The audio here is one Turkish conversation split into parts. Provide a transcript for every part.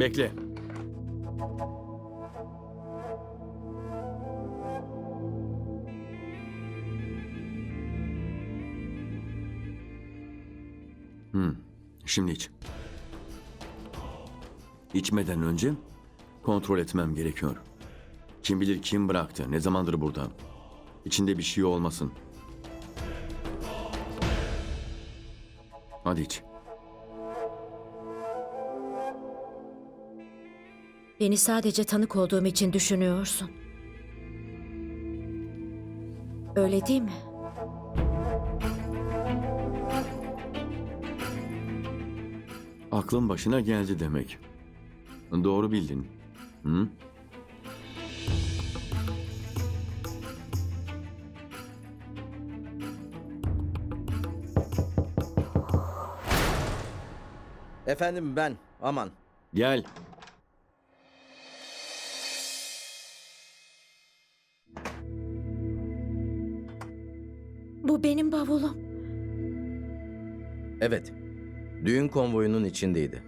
Bekle. Hmm, şimdi iç. İçmeden önce kontrol etmem gerekiyor. Kim bilir kim bıraktı, ne zamandır burada. İçinde bir şey olmasın. Hadi iç. Beni sadece tanık olduğum için düşünüyorsun. Öyle değil mi? Aklın başına geldi demek. Doğru bildin. Hı? Efendim ben aman. Gel. Bu benim bavulum. Evet. Düğün konvoyunun içindeydi.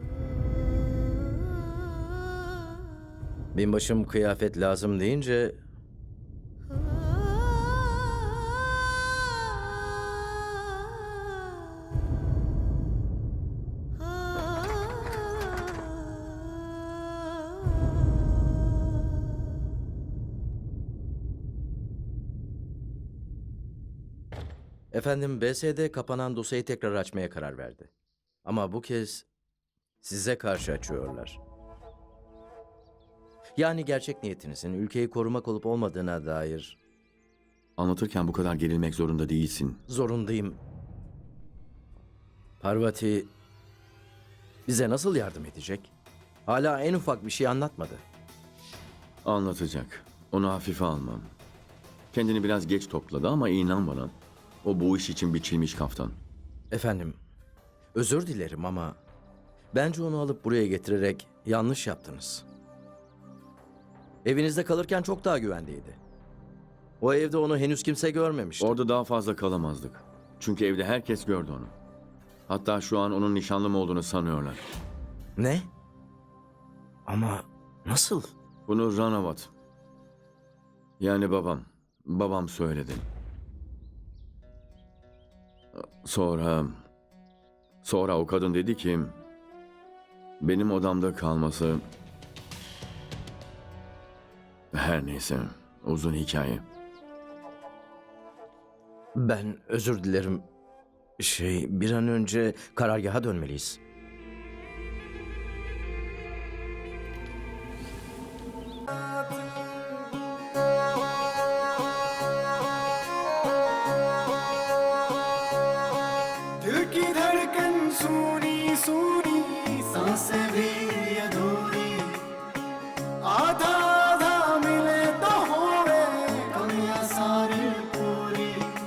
Binbaşım kıyafet lazım deyince Efendim BSD kapanan dosyayı tekrar açmaya karar verdi. Ama bu kez size karşı açıyorlar. Yani gerçek niyetinizin ülkeyi korumak olup olmadığına dair Anlatırken bu kadar gerilmek zorunda değilsin. zorundayım. Parvati bize nasıl yardım edecek? Hala en ufak bir şey anlatmadı. Anlatacak. Onu hafife almam. Kendini biraz geç topladı ama inan bana. O bu iş için biçilmiş kaftan. Efendim, özür dilerim ama bence onu alıp buraya getirerek yanlış yaptınız. Evinizde kalırken çok daha güvendeydi. O evde onu henüz kimse görmemişti. Orada daha fazla kalamazdık. Çünkü evde herkes gördü onu. Hatta şu an onun nişanlım olduğunu sanıyorlar. Ne? Ama nasıl? Bunu Ranavat. Yani babam. Babam söyledi. Sonra... Sonra o kadın dedi ki... Benim odamda kalması... Her neyse. Uzun hikaye. Ben özür dilerim. Şey, bir an önce karargaha dönmeliyiz. दिल